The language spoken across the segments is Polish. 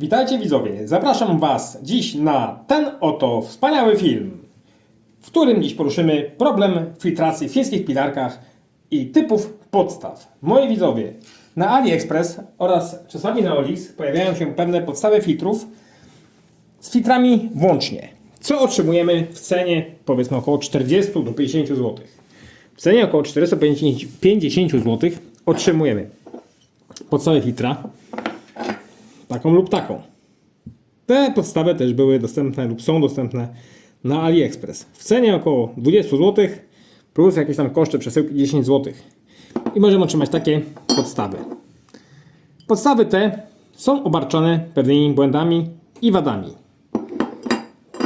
Witajcie widzowie, zapraszam Was dziś na ten oto wspaniały film, w którym dziś poruszymy problem filtracji w chińskich pilarkach i typów podstaw. Moi widzowie, na AliExpress oraz czasami na Olix pojawiają się pewne podstawy filtrów z filtrami włącznie. Co otrzymujemy w cenie powiedzmy około 40 do 50 zł. W cenie około 450 zł otrzymujemy podstawę filtra, taką lub taką. Te podstawy też były dostępne lub są dostępne na AliExpress. W cenie około 20 zł plus jakieś tam koszty przesyłki 10 zł. I możemy otrzymać takie podstawy. Podstawy te są obarczone pewnymi błędami i wadami.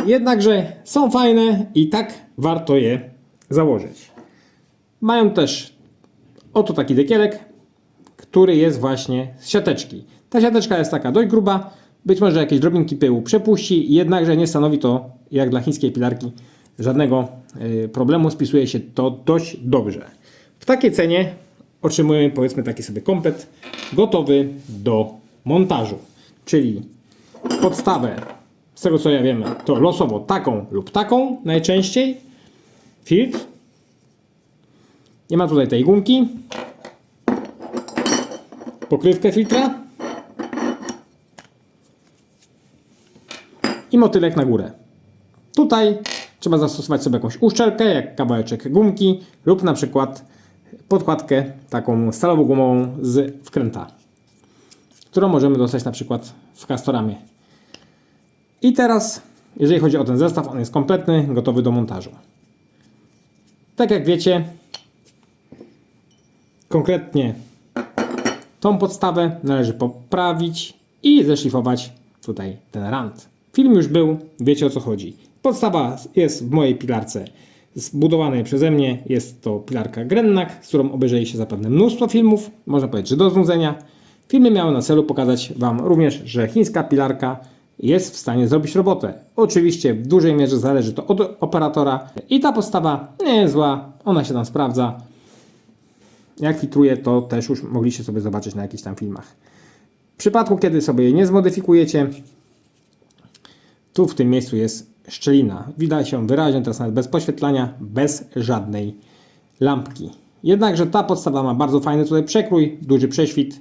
Jednakże są fajne i tak warto je założyć. Mają też oto taki dekielek, który jest właśnie z siateczki. Ta siateczka jest taka dość gruba, być może jakieś drobinki pyłu przepuści, jednakże nie stanowi to, jak dla chińskiej pilarki, żadnego y, problemu. Spisuje się to dość dobrze. W takiej cenie otrzymujemy powiedzmy taki sobie komplet gotowy do montażu. Czyli podstawę, z tego co ja wiem, to losowo taką lub taką najczęściej. Filtr. Nie ma tutaj tej gumki pokrywkę filtra i motylek na górę. Tutaj trzeba zastosować sobie jakąś uszczelkę, jak kawałeczek gumki lub na przykład podkładkę taką stalowo-gumową z wkręta, którą możemy dostać na przykład w Castoramie. I teraz, jeżeli chodzi o ten zestaw, on jest kompletny, gotowy do montażu. Tak jak wiecie, konkretnie Tą podstawę należy poprawić i zeszlifować tutaj ten rand. Film już był, wiecie o co chodzi. Podstawa jest w mojej pilarce zbudowanej przeze mnie. Jest to pilarka Grennak, z którą obejrzeliście zapewne mnóstwo filmów, można powiedzieć, że do znudzenia. Filmy miały na celu pokazać Wam również, że chińska pilarka jest w stanie zrobić robotę. Oczywiście w dużej mierze zależy to od operatora i ta podstawa nie jest zła, ona się tam sprawdza. Jak filtruje, to też już mogliście sobie zobaczyć na jakichś tam filmach. W przypadku, kiedy sobie jej nie zmodyfikujecie, tu w tym miejscu jest szczelina. Widać ją wyraźnie, teraz nawet bez poświetlania, bez żadnej lampki. Jednakże ta podstawa ma bardzo fajny tutaj przekrój, duży prześwit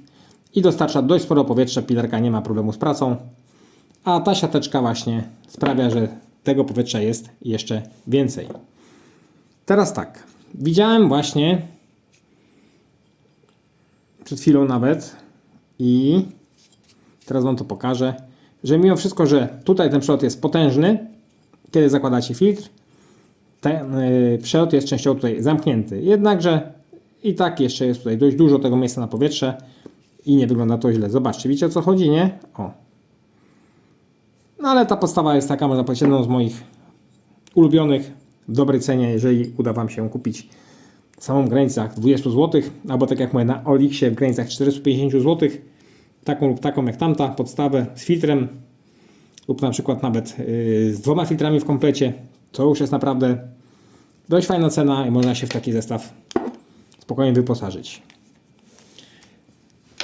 i dostarcza dość sporo powietrza. Pilarka nie ma problemu z pracą, a ta siateczka właśnie sprawia, że tego powietrza jest jeszcze więcej. Teraz tak, widziałem właśnie przed chwilą nawet i teraz Wam to pokażę, że mimo wszystko, że tutaj ten przelot jest potężny, kiedy zakładacie filtr, ten yy, przelot jest częściowo tutaj zamknięty. Jednakże i tak jeszcze jest tutaj dość dużo tego miejsca na powietrze i nie wygląda to źle. Zobaczcie, widzicie o co chodzi, nie? O. No ale ta podstawa jest taka, można powiedzieć, jedną z moich ulubionych w dobrej cenie, jeżeli uda Wam się kupić samą w granicach 20 zł, albo tak jak mówię na Olixie w granicach 450 zł, taką lub taką jak tamta, podstawę z filtrem, lub na przykład nawet yy, z dwoma filtrami w komplecie, to już jest naprawdę dość fajna cena i można się w taki zestaw spokojnie wyposażyć.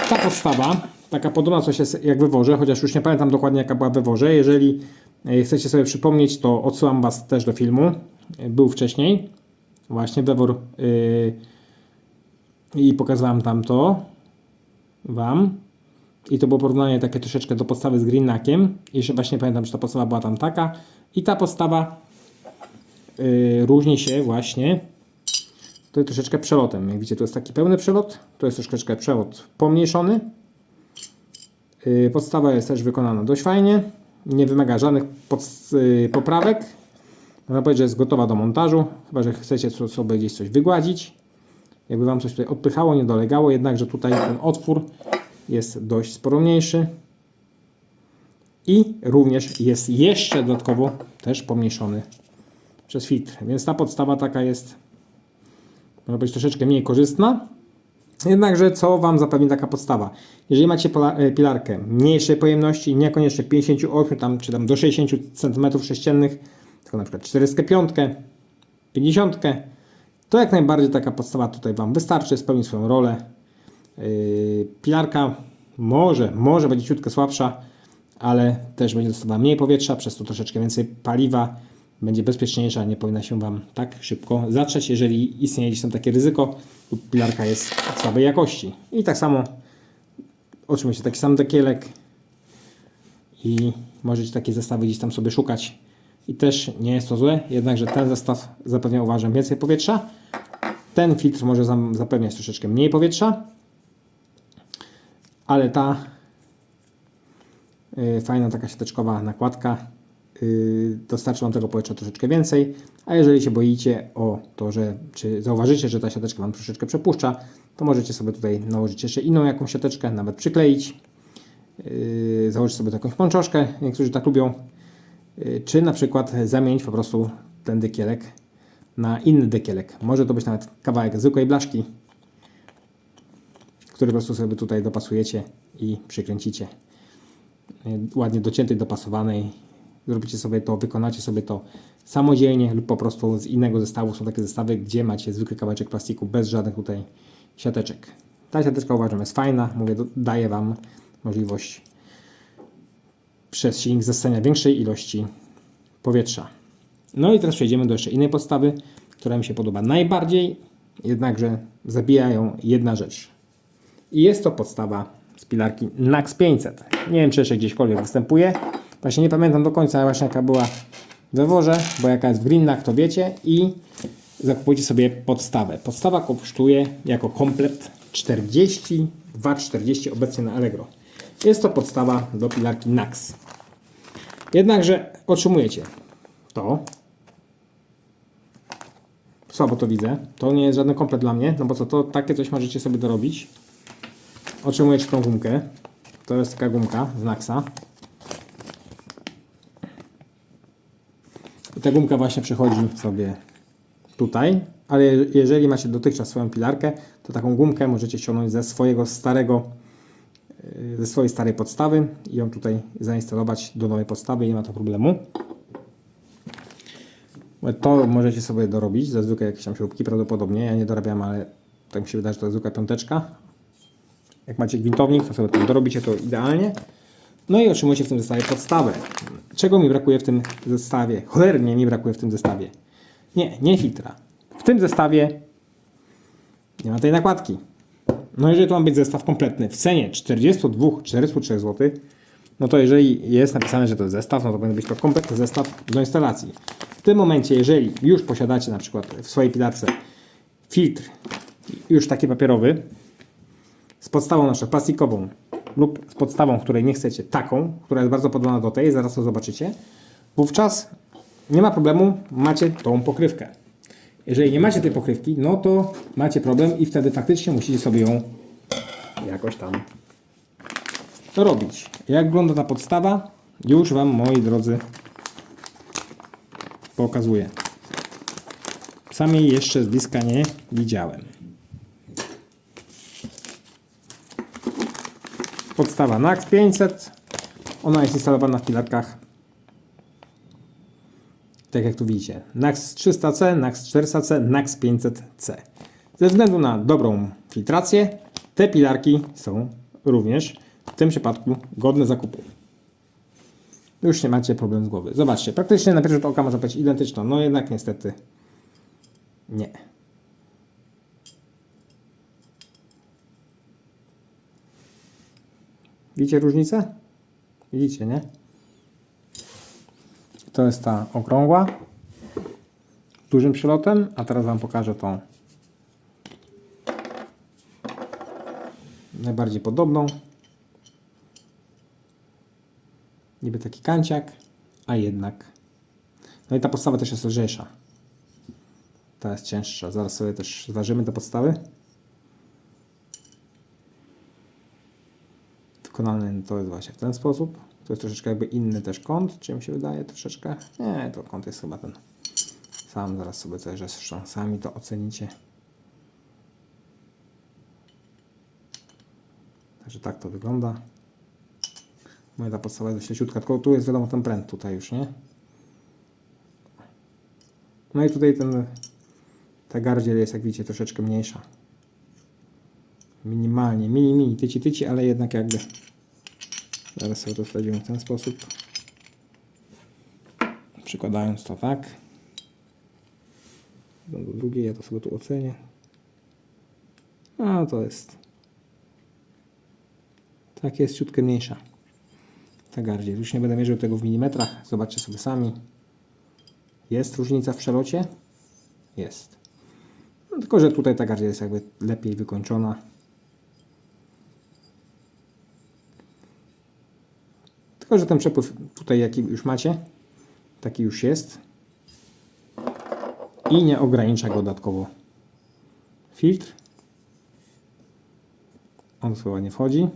Ta podstawa, taka podobna coś jest jak we worze, chociaż już nie pamiętam dokładnie jaka była we worze. Jeżeli yy, chcecie sobie przypomnieć, to odsyłam Was też do filmu. Yy, Był wcześniej. Właśnie Wewor yy, i pokazywałem tam to Wam. I to było porównanie takie troszeczkę do podstawy z Greennakiem. I jeszcze właśnie pamiętam, że ta podstawa była tam taka. I ta podstawa yy, różni się właśnie to jest troszeczkę przelotem. Jak widzicie, to jest taki pełny przelot. To jest troszeczkę przelot pomniejszony. Yy, podstawa jest też wykonana dość fajnie. Nie wymaga żadnych yy, poprawek. Można powiedzieć, że jest gotowa do montażu, chyba że chcecie so- sobie gdzieś coś wygładzić. Jakby Wam coś tutaj odpychało, nie dolegało, jednakże tutaj ten otwór jest dość sporo mniejszy. I również jest jeszcze dodatkowo też pomniejszony przez filtr. Więc ta podstawa taka jest, można powiedzieć, troszeczkę mniej korzystna. Jednakże co Wam zapewni taka podstawa? Jeżeli macie e, pilarkę mniejszej pojemności, niekoniecznie 58 tam, czy tam do 60 cm3, tylko na przykład 45, 50, to jak najbardziej taka podstawa tutaj Wam wystarczy, spełni swoją rolę. Yy, pilarka może, może będzie ciutkę słabsza, ale też będzie dostawała mniej powietrza, przez to troszeczkę więcej paliwa, będzie bezpieczniejsza, nie powinna się Wam tak szybko zatrzeć, jeżeli istnieje gdzieś tam takie ryzyko lub pilarka jest słabej jakości. I tak samo otrzymujecie taki sam dekielek i możecie takie zestawy gdzieś tam sobie szukać. I też nie jest to złe, jednakże ten zestaw zapewnia uważam więcej powietrza. Ten filtr może zapewniać troszeczkę mniej powietrza, ale ta y, fajna taka siateczkowa nakładka y, dostarczy Wam tego powietrza troszeczkę więcej. A jeżeli się boicie o to, że czy zauważycie, że ta siateczka Wam troszeczkę przepuszcza, to możecie sobie tutaj nałożyć jeszcze inną jakąś siateczkę, nawet przykleić. Yy, założyć sobie taką pączoszkę, niektórzy tak lubią, czy na przykład zamienić po prostu ten dekielek na inny dekielek. Może to być nawet kawałek zwykłej blaszki, który po prostu sobie tutaj dopasujecie i przykręcicie. Yy, Ładnie dociętej, dopasowanej. Zrobicie sobie to, wykonacie sobie to samodzielnie lub po prostu z innego zestawu. Są takie zestawy, gdzie macie zwykły kawałeczek plastiku bez żadnych tutaj siateczek. Ta siateczka uważam jest fajna, mówię, daje Wam możliwość przez silnik zasania większej ilości powietrza. No i teraz przejdziemy do jeszcze innej podstawy, która mi się podoba najbardziej, jednakże zabija ją jedna rzecz. I jest to podstawa z pilarki NAX 500. Nie wiem, czy jeszcze gdzieśkolwiek występuje. Właśnie nie pamiętam do końca właśnie jaka była we worze, bo jaka jest w to wiecie. I zakupujcie sobie podstawę. Podstawa kosztuje jako komplet 40 W 40 obecnie na Allegro. Jest to podstawa do pilarki NAX. Jednakże otrzymujecie to. Słabo to widzę. To nie jest żaden komplet dla mnie, no bo co to takie coś możecie sobie dorobić. Otrzymujecie tą gumkę. To jest taka gumka z Naxa. I ta gumka właśnie przechodzi sobie tutaj, ale je- jeżeli macie dotychczas swoją pilarkę, to taką gumkę możecie ściągnąć ze swojego starego, yy, ze swojej starej podstawy i ją tutaj zainstalować do nowej podstawy, nie ma to problemu. To możecie sobie dorobić ze zwykłej jakieś tam śrubki prawdopodobnie, ja nie dorabiam, ale tak mi się wydaje, że to jest zwykła piąteczka. Jak macie gwintownik, to sobie tam dorobicie to idealnie. No i otrzymujecie w tym zestawie podstawę. Czego mi brakuje w tym zestawie? Cholernie mi brakuje w tym zestawie. Nie, nie filtra. W tym zestawie nie ma tej nakładki. No jeżeli to ma być zestaw kompletny w cenie 42-43 zł, no to jeżeli jest napisane, że to jest zestaw, no to powinien być to kompletny zestaw do instalacji. W tym momencie, jeżeli już posiadacie na przykład w swojej pilarce filtr już taki papierowy, z podstawą na przykład plastikową lub z podstawą, której nie chcecie, taką, która jest bardzo podobna do tej, zaraz to zobaczycie, wówczas nie ma problemu, macie tą pokrywkę. Jeżeli nie macie tej pokrywki, no to macie problem i wtedy faktycznie musicie sobie ją jakoś tam robić. Jak wygląda ta podstawa? Już Wam, moi drodzy, pokazuję. Sam jej jeszcze z bliska nie widziałem. Podstawa NAX 500. Ona jest instalowana w pilarkach. Tak jak tu widzicie. NAX 300C, NAX 400C, NAX 500C. Ze względu na dobrą filtrację, te pilarki są również w tym przypadku godne zakupu. Już nie macie problem z głowy. Zobaczcie, praktycznie na pierwszy rzut oka może być identyczna, no jednak niestety nie. Widzicie różnicę? Widzicie, nie? To jest ta okrągła dużym przelotem, a teraz Wam pokażę tą najbardziej podobną. Niby taki kanciak, a jednak. No i ta podstawa też jest lżejsza. Ta jest cięższa. Zaraz sobie też zważymy te podstawy. Wykonany to jest właśnie w ten sposób. To jest troszeczkę jakby inny też kąt, czy mi się wydaje troszeczkę. Nie, to kąt jest chyba ten sam. Zaraz sobie coś zresztą sami to ocenicie. Także tak to wygląda. Moja ta podstawa jest dość leciutka, tylko tu jest wiadomo ten pręt tutaj już, nie? No i tutaj ten ta gardziel jest jak widzicie troszeczkę mniejsza. Minimalnie, mini mini, tyci tyci, ale jednak jakby Teraz sobie to wsadzimy w ten sposób. Przykładając to tak. Do drugiej, ja to sobie tu ocenię. A to jest. Tak jest ciutkę mniejsza. Ta gardziel. Już nie będę mierzył tego w milimetrach. Zobaczcie sobie sami. Jest różnica w przelocie? Jest. No, tylko, że tutaj ta gardziel jest jakby lepiej wykończona. Tylko, że ten przepływ tutaj jaki już macie, taki już jest. I nie ogranicza go dodatkowo filtr. On sobie nie wchodzi.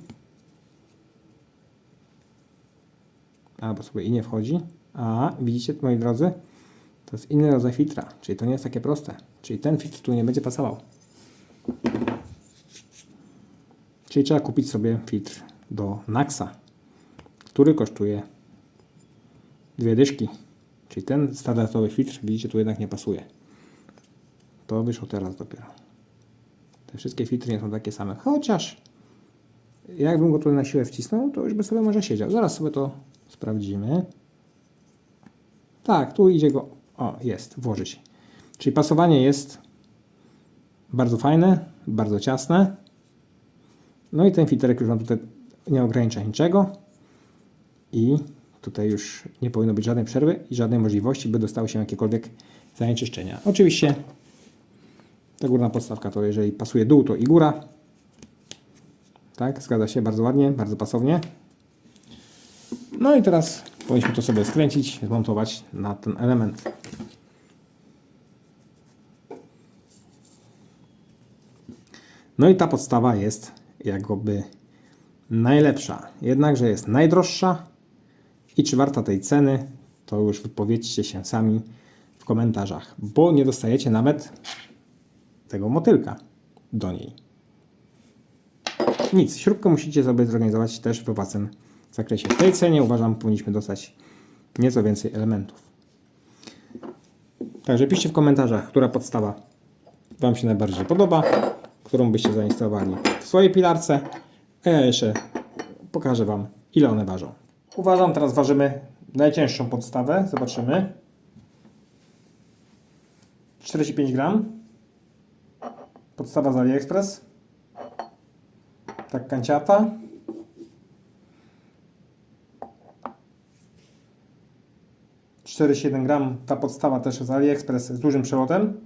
Albo sobie i nie wchodzi. A widzicie, moi drodzy, to jest inny rodzaj filtra, czyli to nie jest takie proste. Czyli ten filtr tu nie będzie pasował. Czyli trzeba kupić sobie filtr do Naxa, który kosztuje dwie dyszki. Czyli ten standardowy filtr, widzicie, tu jednak nie pasuje. To wyszło teraz dopiero. Te wszystkie filtry nie są takie same. Chociaż jakbym go tutaj na siłę wcisnął, to już by sobie może siedział. Zaraz sobie to sprawdzimy. Tak, tu idzie go. O, jest, włożyć. Czyli pasowanie jest bardzo fajne, bardzo ciasne. No i ten filterek już Wam tutaj nie ogranicza niczego. I tutaj już nie powinno być żadnej przerwy i żadnej możliwości, by dostały się jakiekolwiek zanieczyszczenia. Oczywiście ta górna podstawka to jeżeli pasuje dół, to i góra. Tak, zgadza się bardzo ładnie, bardzo pasownie. No i teraz powinniśmy to sobie skręcić, zmontować na ten element. No i ta podstawa jest jakoby najlepsza. Jednakże jest najdroższa i czy warta tej ceny, to już wypowiedzcie się sami w komentarzach, bo nie dostajecie nawet tego motylka do niej. Nic, śrubkę musicie sobie zorganizować też we własnym zakresie. W tej cenie uważam powinniśmy dostać nieco więcej elementów. Także piszcie w komentarzach, która podstawa Wam się najbardziej podoba, którą byście zainstalowali w swojej pilarce, a ja jeszcze pokażę Wam ile one ważą. Uważam, teraz ważymy najcięższą podstawę, zobaczymy. 45 gram. Podstawa z AliExpress. Tak kanciata. Siedem gram. Ta podstawa też z AliExpress z dużym przelotem.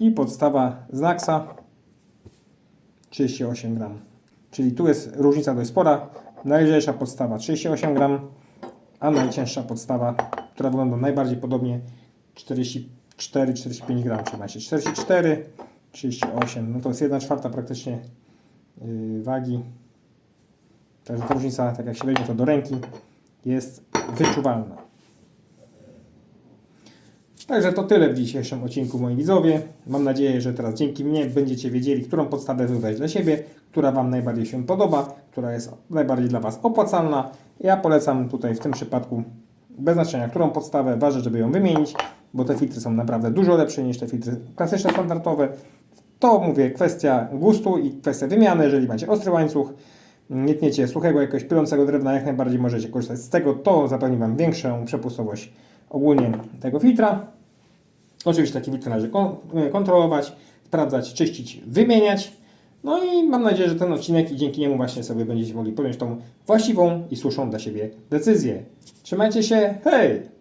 I podstawa z Naxa 38 gram. Czyli tu jest różnica dość spora. Najlżejsza podstawa 38 gram, a najcięższa podstawa, która wygląda najbardziej podobnie 44-45 gram, czyli macie 44, 38, no to jest 1 czwarta praktycznie yy, wagi. Także ta różnica, tak jak się weźmie to do ręki, jest wyczuwalna. Także to tyle w dzisiejszym odcinku, moi widzowie. Mam nadzieję, że teraz dzięki mnie będziecie wiedzieli, którą podstawę wybrać dla siebie, która Wam najbardziej się podoba, która jest najbardziej dla Was opłacalna. Ja polecam tutaj w tym przypadku bez znaczenia, którą podstawę, ważne, żeby ją wymienić, bo te filtry są naprawdę dużo lepsze niż te filtry klasyczne, standardowe. To mówię, kwestia gustu i kwestia wymiany, jeżeli macie ostry łańcuch, nie tniecie suchego, jakiegoś pylącego drewna, jak najbardziej możecie korzystać z tego, to zapewni Wam większą przepustowość ogólnie tego filtra. Oczywiście taki filtr należy kon- kontrolować, sprawdzać, czyścić, wymieniać. No i mam nadzieję, że ten odcinek i dzięki niemu właśnie sobie będziecie mogli podjąć tą właściwą i słuszną dla siebie decyzję. Trzymajcie się, hej!